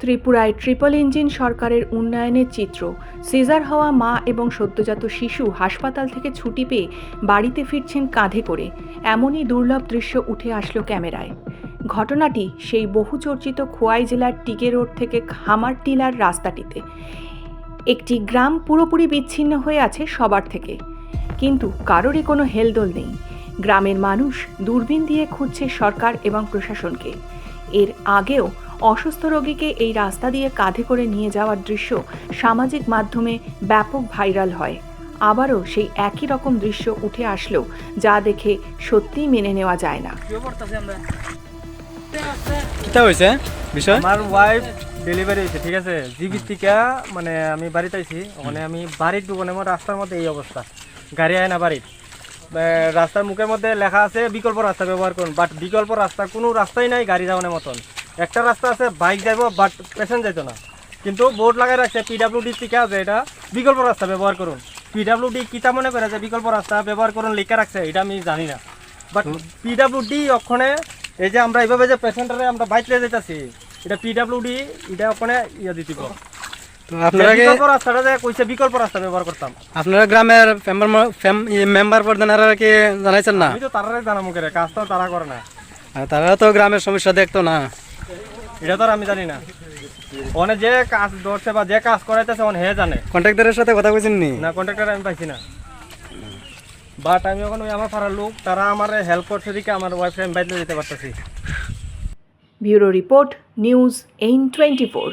ত্রিপুরায় triple engine সরকারের উন্নয়নের চিত্র। সিজার হওয়া মা এবং সদ্যজাত শিশু হাসপাতাল থেকে ছুটি পেয়ে বাড়িতে ফিরছেন কাঁধে করে। এমনই দুর্লভ দৃশ্য উঠে আসলো ক্যামেরায়। ঘটনাটি সেই বহুচর্চিত খোয়াই জেলার টিকে রোড থেকে খামারটিলার রাস্তাটিতে। একটি গ্রাম পুরোপুরি বিচ্ছিন্ন হয়ে আছে সবার থেকে। কিন্তু কারোরই কোনো হেলদোল নেই। গ্রামের মানুষ দূরবীন দিয়ে খুঁজছে সরকার এবং প্রশাসনকে। এর আগেও অসুস্থ রোগীকে এই রাস্তা দিয়ে কাঁধে করে নিয়ে যাওয়ার দৃশ্য সামাজিক মাধ্যমে ব্যাপক ভাইরাল হয়। আবারও সেই একই রকম দৃশ্য উঠে আসলো যা দেখে সত্যিই মেনে নেওয়া যায় না। কিতা হয়েছে বিষয়? আমার ওয়াইফ ডেলিভারি হয়েছে ঠিক আছে? জিবি থেকে মানে আমি বাড়িতে আইছি ওখানে আমি বাড়ির দোকানে আমার রাস্তার মধ্যে এই অবস্থা। গাড়ি আয় না বাড়ির। রাস্তার মুখের মধ্যে লেখা আছে বিকল্প রাস্তা ব্যবহার করুন বাট বিকল্প রাস্তা কোনো রাস্তাই নাই গাড়ি যাওয়ানোর মতন। একটা রাস্তা আছে বাইক যাইব বাট পেশেন্ট যাইতো না। কিন্তু বোর্ড লাগাই রাখছে পিডাব্লিউডি থেকে আছে এটা বিকল্প রাস্তা ব্যবহার করুন। পিডাব্লিউডি কিতা মনে করে যে বিকল্প রাস্তা ব্যবহার করুন লেখা রাখছে এটা আমি জানি না। বাট পিডাব্লিউডি ওখানে এই যে আমরা এইভাবে যে পেশেন্টারে আমরা বাইক লিয়ে যেতেছি এটা পিডাব্লিউডি এটা ওখানে ইয়ে দিতে আপনারা বিকল্প রাস্তাটা যে কইছে বিকল্প রাস্তা ব্যবহার করতাম। আপনারা গ্রামের মেম্বার প্রধানেরা কি জানাইছেন না? আমি তো তারারে জানামু করে কাজ তো তারা করে না। তারা তো গ্রামের সমস্যা দেখতো না। এটা তো আর আমি জানি না। ওখানে যে কাজ ধরছে বা যে কাজ করাইতেছে ওখানে হে জানে। কন্ট্রাক্টরের সাথে কথা কইছেন নি? না কন্ট্রাক্টর আমি পাইছি না। বাট আমি ওখানে ওই আমার পাড়ার লোক তারা আমার হেল্প করছে দিকে আমার ওয়াইফ আমি বাইরে যেতে পারতেছি। ব্যুরো রিপোর্ট নিউজ এইন টোয়েন্টি ফোর।